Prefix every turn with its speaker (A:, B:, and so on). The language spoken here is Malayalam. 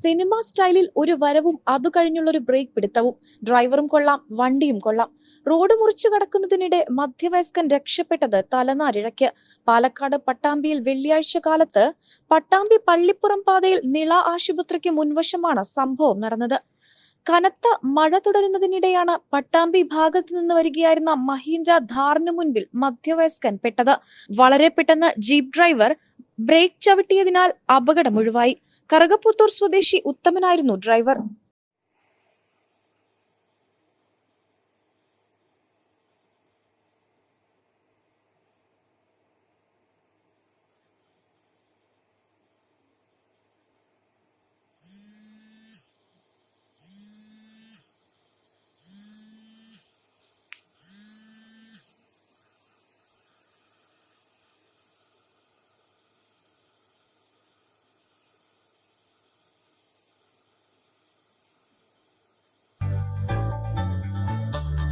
A: സിനിമ സ്റ്റൈലിൽ ഒരു വരവും അതു കഴിഞ്ഞുള്ള ഒരു ബ്രേക്ക് പിടുത്തവും. ഡ്രൈവറും കൊള്ളാം വണ്ടിയും കൊള്ളാം. റോഡ് മുറിച്ചു കടക്കുന്നതിനിടെ മധ്യവയസ്കൻ രക്ഷപ്പെട്ടത് തലനാരിഴയ്ക്ക്. പാലക്കാട് പട്ടാമ്പിയിൽ വെള്ളിയാഴ്ച കാലത്ത് പട്ടാമ്പി പള്ളിപ്പുറം പാതയിൽ നിള ആശുപത്രിക്ക് മുൻവശമാണ് സംഭവം നടന്നത്. കനത്ത മഴ തുടരുന്നതിനിടെയാണ് പട്ടാമ്പി ഭാഗത്തു നിന്ന് വരികയായിരുന്ന മഹീന്ദ്ര ധാറിന് മുൻപിൽ മധ്യവയസ്കൻ പെട്ടത്. വളരെ പെട്ടെന്ന് ജീപ്പ് ഡ്രൈവർ ബ്രേക്ക് ചവിട്ടിയതിനാൽ അപകടം ഒഴിവായി. കറകപ്പുത്തൂർ സ്വദേശി ഉത്തമനായിരുന്നു ഡ്രൈവർ.